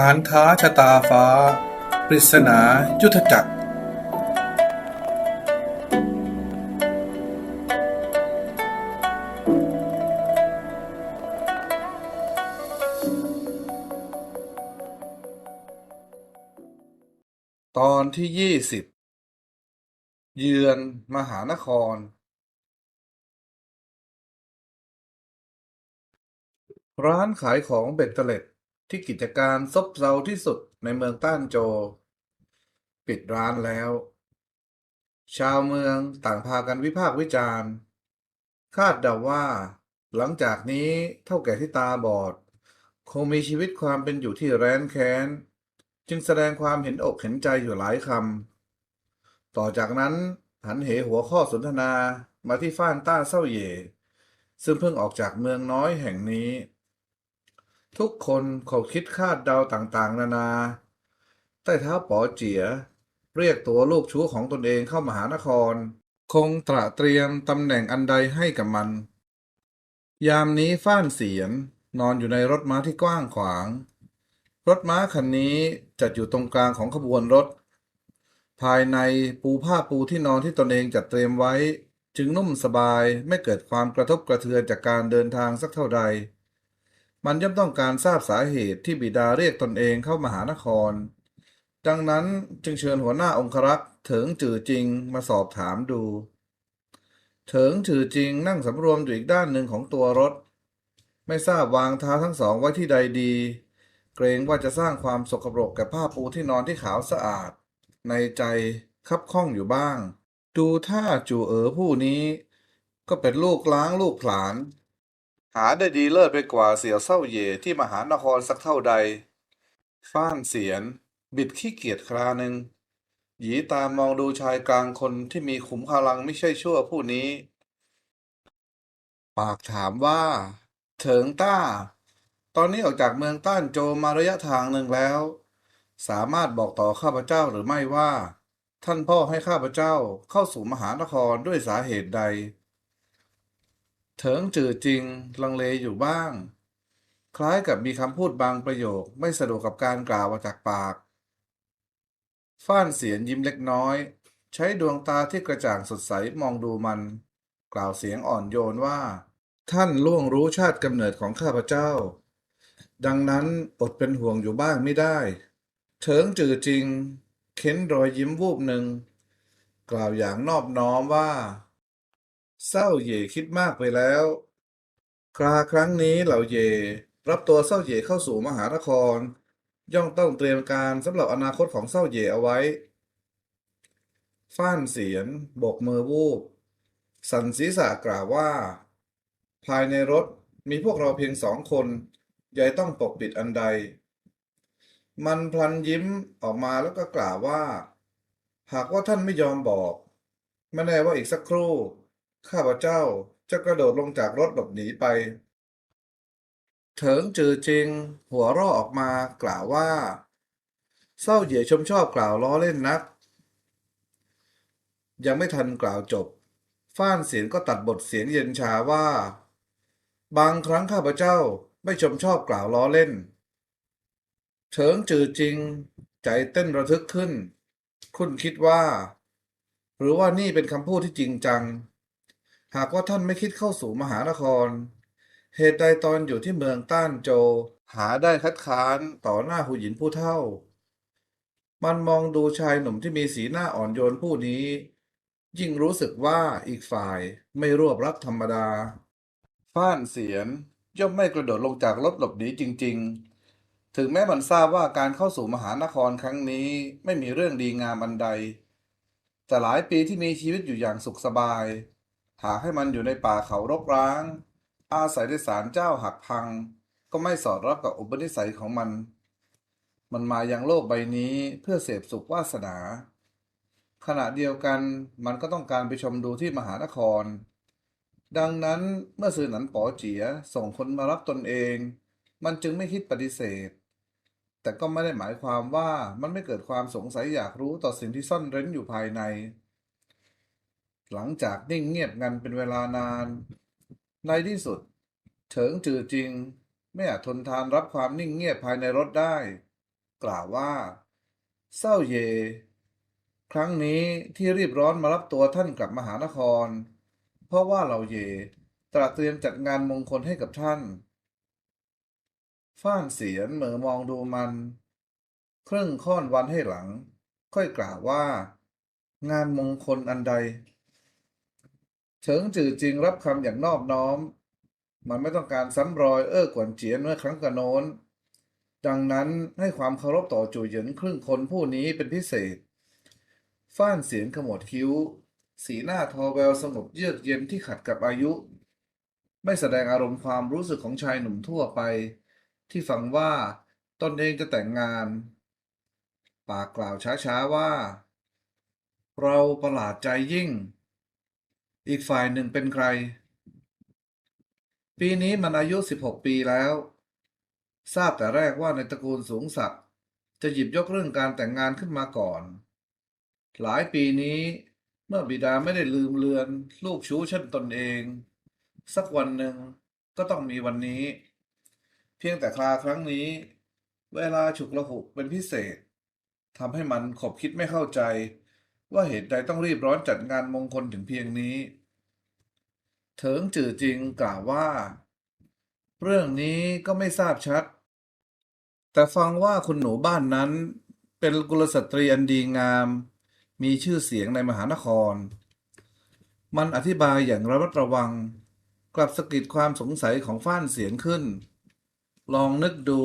หานท้าชะตาฟ้า ปริศนายุทธจักร ตอนที่ยี่สิบเยือนมหานครร้านขายของเบ็ดเตล็ด ที่กิจการซบเซาที่สุดในเมืองต้านโจ ปิดร้านแล้ว ชาวเมืองต่างพากันวิพากษ์วิจารณ์คาดเดาว่า หลังจากนี้เท่าแก่ที่ตาบอด คงมีชีวิตความเป็นอยู่ที่แร้นแค้น จึงแสดงความเห็นอกเห็นใจอยู่หลายคำต่อจากนั้นหันเหหัวข้อสนทนามาที่ฟ้านต้าเซ่าเย่ซึ่งเพิ่งออกจากเมืองน้อยแห่งนี้ ทุกคนเขาคิดคาดเดาต่างๆ นานา ใต้เท้าป๋อเจีย เรียกตัวลูกชู้ของตนเองเข้ามหานคร คงตระเตรียมตำแหน่งอันใดให้กับมัน ยามนี้ฟ้านเสียนนอนอยู่ในรถม้าที่กว้างขวาง รถม้าคันนี้จัดอยู่ตรงกลางของขบวนรถ ภายในปูผ้าปูที่นอนที่ตนเองจัดเตรียมไว้ จึงนุ่มสบายไม่เกิดความกระทบกระเทือนจากการเดินทางสักเท่าใด มันย่อมต้องการทราบสาเหตุที่บิดาเรียกตนเองเข้ามหานคร ดังนั้นจึงเชิญหัวหน้าองครักษ์เถิงจือจริงมาสอบถามดู เถิงจือจริงนั่งสำรวมอยู่อีกด้านหนึ่งของตัวรถ ไม่ทราบวางเท้าทั้งสองไว้ที่ใดดี เกรงว่าจะสร้างความสกปรกแก่ผ้าปูที่นอนที่ขาวสะอาด ในใจคับข้องอยู่บ้าง ดูท่าจู่เอ๋อผู้นี้ ก็เป็นลูกล้างลูกผลาน หาได้ดีเลิศไปกว่าเสี่ยวเศร้าเย่ที่มหานครสักเท่าใด ฟ้านเสียน บิดขี้เกียจคราหนึ่งหยีตามมองดูชายกลางคนที่มีขุมพลังไม่ใช่ชั่วผู้นี้ ปากถามว่า เถิงต้า ตอนนี้ออกจากเมืองต้านโจมาระยะทางหนึ่งแล้ว สามารถบอกต่อข้าพเจ้าหรือไม่ว่า ท่านพ่อให้ข้าพเจ้าเข้าสู่มหานครด้วยสาเหตุใด เถิงจือจริง ลังเลอยู่บ้าง คล้ายกับมีคำพูดบางประโยคไม่สะดวกกับการกล่าวออกจากปากฟ้านเสียนยิ้มเล็กน้อย ใช้ดวงตาที่กระจ่างสดใสมองดูมัน กล่าวเสียงอ่อนโยนว่า ท่านล่วงรู้ชาติกำเนิดของข้าพเจ้า ดังนั้นอดเป็นห่วงอยู่บ้างไม่ได้เถิงจือจริง เค้นรอยยิ้มวูบหนึ่ง กล่าวอย่างนอบน้อมว่า เศร้าเย่คิดมากไปแล้ว คราครั้งนี้เหล่าเย่รับตัวเศร้าเย่เข้าสู่มหานคร ย่อมต้องเตรียมการสำหรับอนาคตของเศร้าเย่เอาไว้ ฟ้านเสียนโบกมือวูบ สันศีษะกล่าวว่า ภายในรถมีพวกเราเพียงสองคนยายต้องปกปิดอันใด มันพลันยิ้มออกมาแล้วก็กล่าวว่า หากว่าท่านไม่ยอมบอก ไม่แน่ว่าอีกสักครู่ ข้าพเจ้าจะกระโดดลงจากรถหลบหนีไป เถิงจือจริง หัวราะออกมากล่าวว่า เศร้าเหย่ชมชอบกล่าวล้อเล่นนัก ยังไม่ทันกล่าวจบ ฟ้านเสียงก็ตัดบทเสียงเย็นชาว่า บางครั้งข้าพเจ้าไม่ชมชอบกล่าวล้อเล่นเฉิงจือจริง ใจเต้นระทึกขึ้น คุณคิดว่า หรือว่านี่เป็นคำพูดที่จริงจัง หากว่าท่านไม่คิดเข้าสู่มหานคร เหตุใดตอนอยู่ที่เมืองต้านโจ หาได้คัดค้านต่อหน้าหูหญินผู้เฒ่า มันมองดูชายหนุ่มที่มีสีหน้าอ่อนโยนผู้นี้ ยิ่งรู้สึกว่าอีกฝ่ายไม่รวบรัดธรรมดา ฟ้านเสียนย่อมไม่กระโดดลงจากรถหลบหนีจริง ๆ ถึงแม้มันทราบว่าการเข้าสู่มหานครครั้งนี้ไม่มีเรื่องดีงามอันใด แต่หลายปีที่มีชีวิตอยู่อย่างสุขสบาย หากให้มันอยู่ในป่าเขารกร้าง อาศัยในศาลเจ้าหักพัง ก็ไม่สอดรับกับอุปนิสัยของมัน มันมายังโลกใบนี้เพื่อเสพสุขวาสนา ขณะเดียวกันมันก็ต้องการไปชมดูที่มหานคร ดังนั้นเมื่อซือหนันป๋อเจียส่งคนมารับตนเอง มันจึงไม่คิดปฏิเสธ แต่ก็ไม่ได้หมายความว่ามันไม่เกิดความสงสัยอยากรู้ต่อสิ่งที่ซ่อนเร้นอยู่ภายใน หลังจากนิ่งเงียบงันเป็นเวลานาน ในที่สุด เฉิงจือจริง ไม่อาจทนทานรับความนิ่งเงียบภายในรถได้ กล่าวว่าเศร้าเย ครั้งนี้ที่รีบร้อนมารับตัวท่านกลับมหานคร เพราะว่าเราเยตระเตรียมจัดงานมงคลให้กับท่านฟ้านเสียนเหม่อมองดูมัน ครึ่งค่อนวันให้หลัง ค่อยกล่าวว่า งานมงคลอันใด เฉิงจือจริงรับคำอย่างนอบน้อม มันไม่ต้องการซ้ำรอยเอ้อกวนเจียนเมื่อครั้งกระโน้น ดังนั้นให้ความเคารพต่อจู่เหยินครึ่งคนผู้นี้เป็นพิเศษ ฟ้านเสียงขมวดคิ้ว สีหน้าทอแววสงบเยือกเย็นที่ขัดกับอายุ ไม่แสดงอารมณ์ความรู้สึกของชายหนุ่มทั่วไป ที่ฟังว่าตนเองจะแต่งงาน ปากกล่าวช้าๆว่า เราประหลาดใจยิ่ง อีกฝ่ายหนึ่งเป็นใคร ปีนี้มันอายุ 16 ปีแล้ว ทราบแต่แรกว่าในตระกูลสูงศักดิ์จะหยิบยกเรื่องการแต่งงานขึ้นมาก่อน หลายปีนี้เมื่อบิดาไม่ได้ลืมเลือน ลูกชู้เช่นตนเอง สักวันหนึ่งก็ต้องมีวันนี้ เพียงแต่คราครั้งนี้ เวลาฉุกละหุกเป็นพิเศษทำให้มันขบคิดไม่เข้าใจ ว่าเหตุใดต้องรีบร้อนจัดงานมงคลถึงเพียงนี้ เถิงจือจริงกล่าวว่า เรื่องนี้ก็ไม่ทราบชัด แต่ฟังว่าคุณหนูบ้านนั้น เป็นกุลสตรีอันดีงาม มีชื่อเสียงในมหานคร มันอธิบายอย่างระมัดระวัง กลับสะกิดความสงสัยของฟ้านเสียงขึ้น ลองนึกดู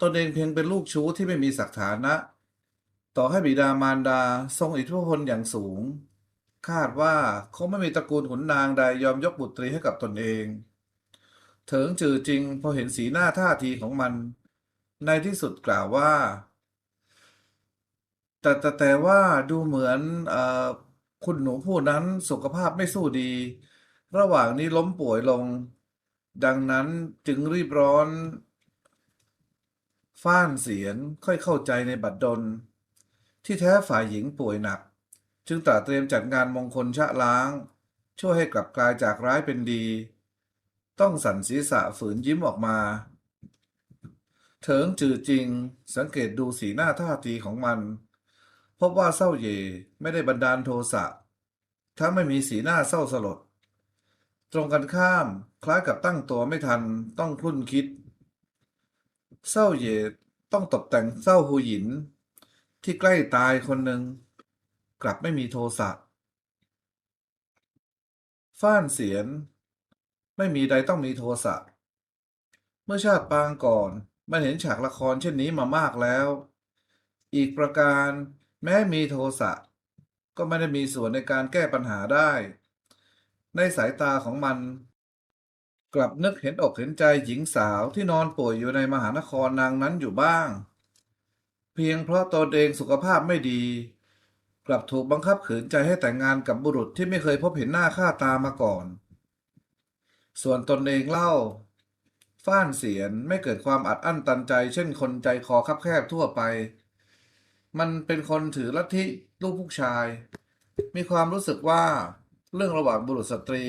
ตนเองเพียงเป็นลูกชู้ที่ไม่มีศักดิ์ฐานะ ต่อให้บิดามารดาทรงอิทธิพลอย่างสูง คาดว่าคงไม่มีตระกูลขุนนางใดยอมยกบุตรีให้กับตนเอง เถิงจือจริงพอเห็นสีหน้าท่าทีของมัน ในที่สุดกล่าวว่า แต่แต่แต่ว่าดูเหมือนอคุณหนูผู้นั้นสุขภาพไม่สู้ดี ระหว่างนี้ล้มป่วยลง ดังนั้นจึงรีบร้อน ฟ้านเสียนค่อยเข้าใจในบัดดล ที่แท้ฝ่ายหญิงป่วยหนัก จึงตระเตรียมจัดงานมงคลชะล้าง ช่วยให้กลับกลายจากร้ายเป็นดี ต้องสั่นศีรษะฝืนยิ้มออกมา เถิงจือจริง สังเกตดูสีหน้าท่าทีของมัน พบว่าเศร้าเย่ไม่ได้บันดาลโทสะทั้งไม่มีสีหน้าเศร้าสลด ตรงกันข้ามคล้ายกับตั้งตัวไม่ทันต้องคลุ่นคิด เศร้าเย่ต้องตกแต่งเศร้าหูหยิน ที่ใกล้ตายคนหนึ่ง กลับไม่มีโทสะฟ้านเสียน ไม่มีใดต้องมีโทสะ เมื่อชาติปางก่อน มันเห็นฉากละครเช่นนี้มามากแล้ว อีกประการแม้มีโทสะ ก็ไม่ได้มีส่วนในการแก้ปัญหาได้ ในสายตาของมัน กลับนึกเห็นอกเห็นใจหญิงสาวที่นอนป่วยอยู่ในมหานครนางนั้นอยู่บ้าง เพียงเพราะตนเองสุขภาพไม่ดี กลับถูกบังคับขืนใจให้แต่งงานกับบุรุษที่ไม่เคยพบเห็นหน้าค่าตามาก่อน ส่วนตนเองเล่า ฟ้านเสียนไม่เกิดความอัดอั้นตันใจ เช่นคนใจคอคับแคบทั่วไป มันเป็นคนถือลัทธิลูกผู้ชาย มีความรู้สึกว่าเรื่องระหว่างบุรุษสตรี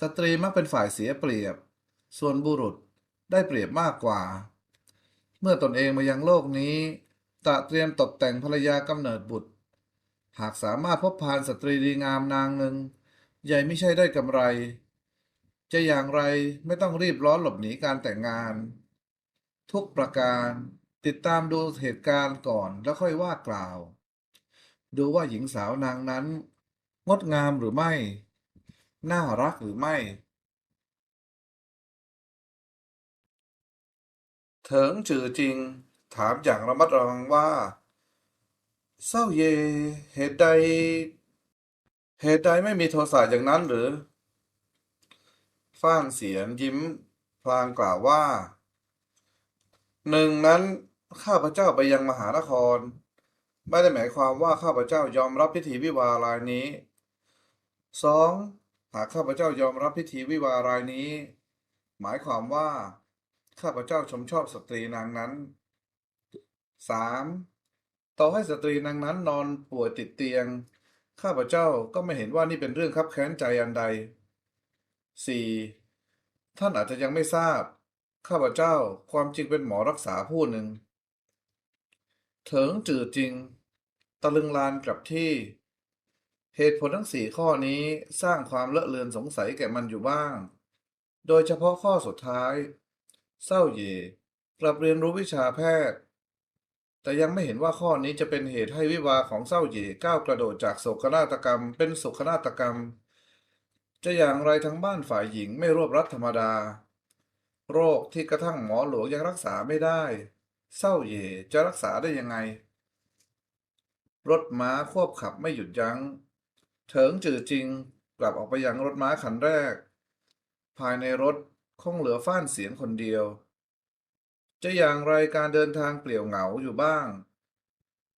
สตรีมักเป็นฝ่ายเสียเปรียบ ส่วนบุรุษได้เปรียบมากกว่า เมื่อตนเองมายังโลกนี้ตะเตรียมตกแต่งภรรยากำเนิดบุตร หากสามารถพบพานสตรีดีงามนางหนึ่งใหญ่ไม่ใช่ได้กำไร จะอย่างไรไม่ต้องรีบร้อนหลบหนีการแต่งงาน ทุกประการติดตามดูเหตุการณ์ก่อนแล้วค่อยว่ากล่าว ดูว่าหญิงสาวนางนั้น งดงามหรือไม่ น่ารักหรือไม่ เถิงจือจริง ถามอย่างระมัดระวังว่า เศร้าเย เหตุใด เหตุใดไม่มีโทสะอย่างนั้นหรือ ฟ้านเสียนยิ้ม พลางกล่าวว่า หนึ่งนั้นข้าพเจ้าไปยังมหานคร ไม่ได้หมายความว่าข้าพเจ้ายอมรับพิธีวิวาห์รายนี้สองหากข้าพเจ้ายอมรับพิธีวิวาห์รายนี้ หมายความว่า ข้าพเจ้าชมชอบสตรีนางนั้นสาม ต่อให้สตรีนางนั้นนอนป่วยติดเตียง ข้าพเจ้าก็ไม่เห็นว่านี่เป็นเรื่องคับแค้นใจอันใดสี่ท่านอาจจะยังไม่ทราบ ข้าพเจ้าความจริงเป็นหมอรักษาผู้หนึ่ง เถิงจือจริง ตะลึงลานกลับที่ เหตุผลทั้งสี่ข้อนี้สร้างความเลอะเลือนสงสัยแก่มันอยู่บ้าง โดยเฉพาะข้อสุดท้าย เศร้าเย่กลับเรียนรู้วิชาแพทย์ แต่ยังไม่เห็นว่าข้อนี้จะเป็นเหตุให้วิวาของเศร้าเหย่ก้าวกระโดดจากโศกนาฏกรรม เป็นสุขนาฏกรรม จะอย่างไรทั้งบ้านฝ่ายหญิงไม่รวบรัดธรรมดา โรคที่กระทั่งหมอหลวงยังรักษาไม่ได้ เศร้าเย่จะรักษาได้ยังไง รถม้าควบขับไม่หยุดยัง้ง เถิงจือจริงกลับออกไปยังรถม้าคันแรก ภายในรถคงเหลือฟ้านเสียงคนเดียว จะอย่างไรการเดินทางเปลี่ยวเหงาอยู่บ้าง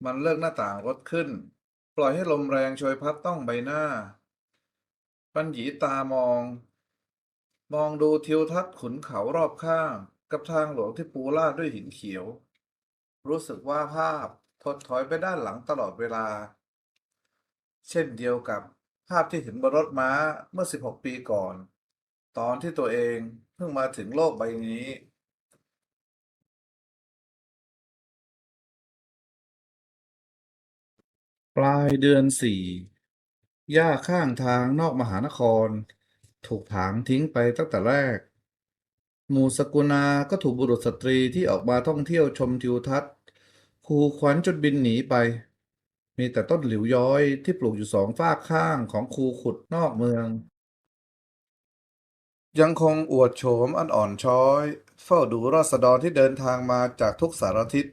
มันเลิกหน้าต่างรถขึ้น ปล่อยให้ลมแรงโชยพัดต้องใบหน้า ปัญหีตามอง มองดูทิวทัศน์ขุนเขารอบข้าง กับทางหลวงที่ปูลาดด้วยหินเขียว รู้สึกว่าภาพถดถอยไปด้านหลังตลอดเวลา เช่นเดียวกับภาพที่เห็นบนรถม้าเมื่อ 16 ปีก่อน ตอนที่ตัวเองเพิ่งมาถึงโลกใบนี้ ปลายเดือนสี่หญ้าข้างทางนอกมหานคร ถูกถางทิ้งไปตั้งแต่แรก หมู่สกุณาก็ถูกบุรุษสตรีที่ออกมาท่องเที่ยวชมทิวทัศน์ขู่ขวัญจนบินหนีไป มีแต่ต้นหลิวย้อยที่ปลูกอยู่สองฝากข้างของคูขุดนอกเมือง ยังคงอวดโฉมอันอ่อนช้อย เฝ้าดูราษฎรที่เดินทางมาจากทุกสารทิศ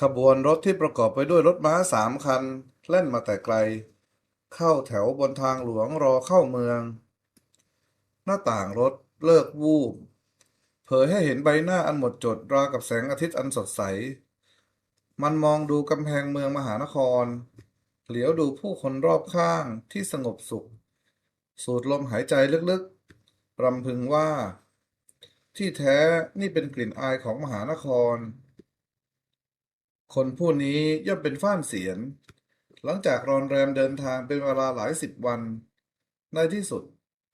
ขบวนรถที่ประกอบไปด้วยรถม้าสามคัน แล่นมาแต่ไกล เข้าแถวบนทางหลวงรอเข้าเมือง หน้าต่างรถเลิกวูบ เผยให้เห็นใบหน้าอันหมดจดราวกับแสงอาทิตย์อันสดใส มันมองดูกำแพงเมืองมหานคร เหลียวดูผู้คนรอบข้างที่สงบสุข สูดลมหายใจลึกๆ รำพึงว่า ที่แท้นี่เป็นกลิ่นอายของมหานคร คนผู้นี้ย่อมเป็นฟ้านเสียน หลังจากรอนแรมเดินทางเป็นเวลาหลายสิบวัน ในที่สุด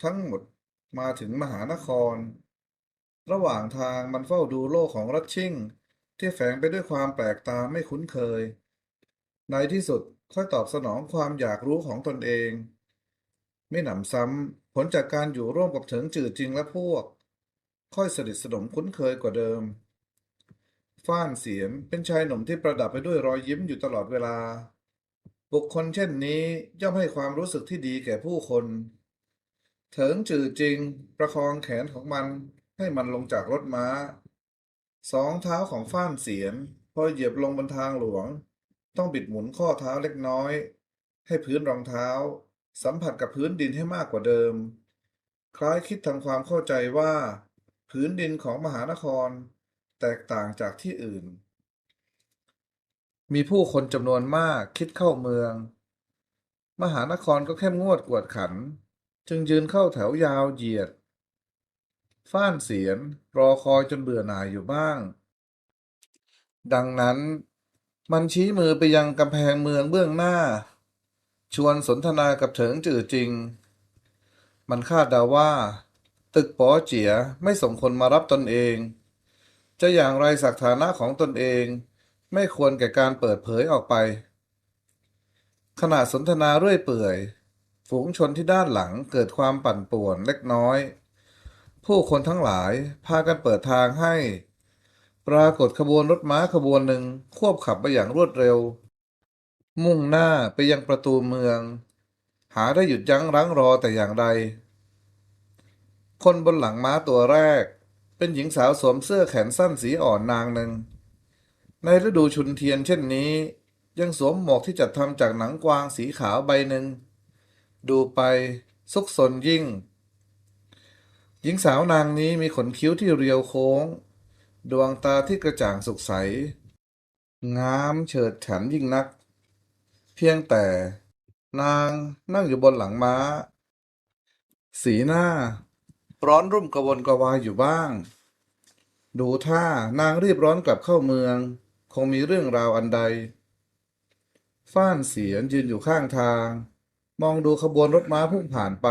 ทั้งหมดมาถึงมหานคร ระหว่างทางมันเฝ้าดูโลกของรัชชิ่ง ที่แฝงไปด้วยความแปลกตาไม่คุ้นเคย ในที่สุดค่อยตอบสนองความอยากรู้ของตนเอง ไม่หนำซ้ำผลจากการอยู่ร่วมกับเถิงจือจริงและพวก ค่อยสนิทสนมคุ้นเคยกว่าเดิม ฟ้านเสียนเป็นชายหนุ่มที่ประดับไปด้วยรอยยิ้มอยู่ตลอดเวลา บุคคลเช่นนี้ย่อมให้ความรู้สึกที่ดีแก่ผู้คน เถิงจือจริง ประคองแขนของมันให้มันลงจากรถม้า สองเท้าของฟ้านเสียนพอเหยียบลงบนทางหลวง ต้องบิดหมุนข้อเท้าเล็กน้อย ให้พื้นรองเท้า สัมผัสกับพื้นดินให้มากกว่าเดิม คล้ายคิดทำความเข้าใจว่า พื้นดินของมหานคร แตกต่างจากที่อื่น มีผู้คนจำนวนมากคิดเข้าเมือง มหานครก็เข้มงวดกวดขัน จึงยืนเข้าแถวยาวเหยียด ฟ้านเสียนรอคอยจนเบื่อหน่ายอยู่บ้าง ดังนั้นมันชี้มือไปยังกำแพงเมืองเบื้องหน้า ชวนสนทนากับเถิงจื่อจริง มันคาดเดาว่า ตึกป๋อเจียไม่ส่งคนมารับตนเอง จะอย่างไรสักฐานะของตนเอง ไม่ควรแก่การเปิดเผยออกไป ขณะสนทนาเรื่อยเปื่อย ฝูงชนที่ด้านหลังเกิดความปั่นป่วนเล็กน้อย ผู้คนทั้งหลายพากันเปิดทางให้ ปรากฏขบวนรถม้าขบวนหนึ่งควบขับไปอย่างรวดเร็ว มุ่งหน้าไปยังประตูเมือง หาได้หยุดยั้งรั้งรอแต่อย่างใด คนบนหลังม้าตัวแรก เป็นหญิงสาวสวมเสื้อแขนสั้นสีอ่อนนางหนึ่ง ในฤดูชุนเทียนเช่นนี้ ยังสวมหมวกที่จัดทำจากหนังกวางสีขาวใบหนึ่ง ดูไปซุกซนยิ่ง หญิงสาวนางนี้มีขนคิ้วที่เรียวโค้ง ดวงตาที่กระจ่างสุขใส งามเฉิดฉันยิ่งนัก เพียงแต่นางนั่งอยู่บนหลังม้า สีหน้า ร้อนรุ่มกระวนกระวายอยู่บ้าง ดูท่านางรีบร้อนกลับเข้าเมือง คงมีเรื่องราวอันใด ฟ้านเสียนยืนอยู่ข้างทาง มองดูขบวนรถม้าพุ่งผ่านไป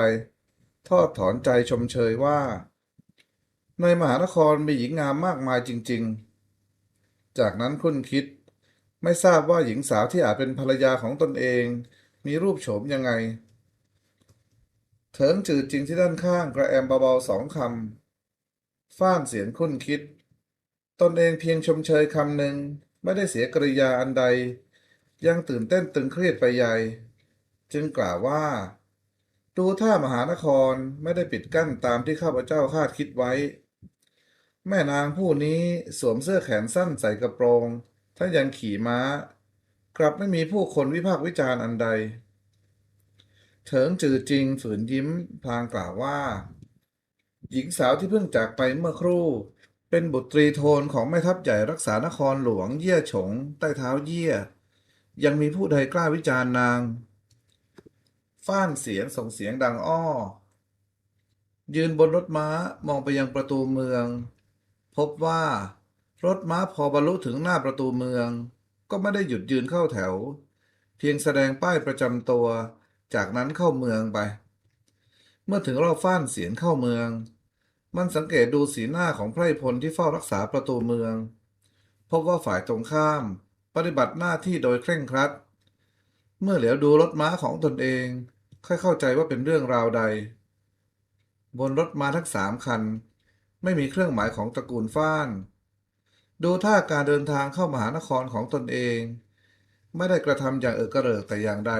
ทอดถอนใจชมเชยว่า ในมหานครมีหญิงงามมากมายจริง ๆ จากนั้นคุ้นคิด ไม่ทราบว่าหญิงสาวที่อาจเป็นภรรยาของตนเอง มีรูปโฉมยังไง เถิงจืดจริงที่ด้านข้างกระแอมเบาๆสองคำฟ้านเสียงคุ้นคิด ตนเองเพียงชมเชยคำหนึ่งไม่ได้เสียกริยาอันใด ยังตื่นเต้นตึงเครียดไปใหญ่ จึงกล่าวว่า ดูท่ามหานครไม่ได้ปิดกั้นตามที่ข้าพเจ้าคาดคิดไว้ แม่นางผู้นี้สวมเสื้อแขนสั้นใส่กระโปรงถ้ายังขี่ม้า กลับไม่มีผู้คนวิพากษ์วิจารณ์อันใด เถิงจือจริงฝืนยิ้มพลางกล่าวว่า หญิงสาวที่เพิ่งจากไปเมื่อครู่ เป็นบุตรีโทนของแม่ทัพใหญ่รักษานครหลวงเยี่ยฉง ใต้เท้าเยี่ย ยังมีผู้ใดกล้าวิจารณ์นางฟ้านเสียงส่งเสียงดังอ้อ ยืนบนรถม้ามองไปยังประตูเมือง พบว่ารถม้าพอบรรลุถึงหน้าประตูเมือง ก็ไม่ได้หยุดยืนเข้าแถว เพียงแสดงป้ายประจำตัว จากนั้นเข้าเมืองไป เมื่อถึงรอบฟ้านเสียงเข้าเมือง มันสังเกตดูสีหน้าของไพร่พลที่เฝ้ารักษาประตูเมือง พบว่าฝ่ายตรงข้าม ปฏิบัติหน้าที่โดยเคร่งครัด เมื่อเหลียวดูรถม้าของตนเอง ค่อยเข้าใจว่าเป็นเรื่องราวใด บนรถม้าทั้งสามคัน ไม่มีเครื่องหมายของตระกูลฟ้าน ดูท่าการเดินทางเข้ามหานครของตนเอง ไม่ได้กระทำอย่างเออกระเริกแต่อย่างใด